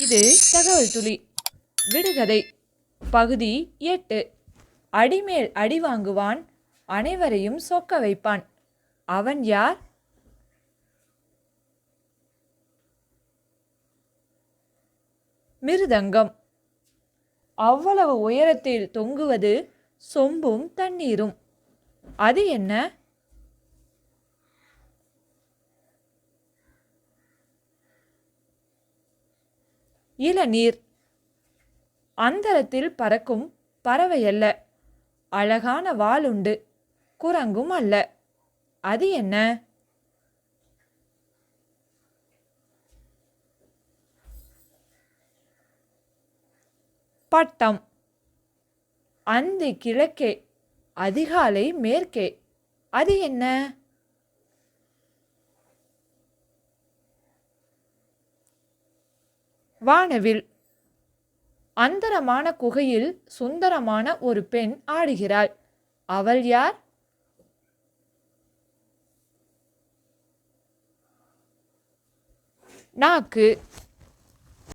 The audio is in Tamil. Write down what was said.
இது தகவல் துளி. விடுகதை. பகுதி எட்டு. அடிமேல் அடி வாங்குவான் அனைவரையும் சொக்க வைப்பான். அவன் யார்? மிருதங்கம். அவ்வளவு உயரத்தில் தொங்குவது சொம்பும் தண்ணீரும். அது என்ன? இளநீர். அந்தரத்தில் பறக்கும் பறவையல்ல அழகான வாளுண்டு குரங்கும் அல்ல. அது என்ன? பட்டம். அந்தி கிழக்கே அதிகாலை மேற்கே. அது என்ன? வானவில் அந்தரமான குகையில் சுந்தரமான ஒரு பெண் ஆடுகிறாள். அவள் யார்? நாக்கு.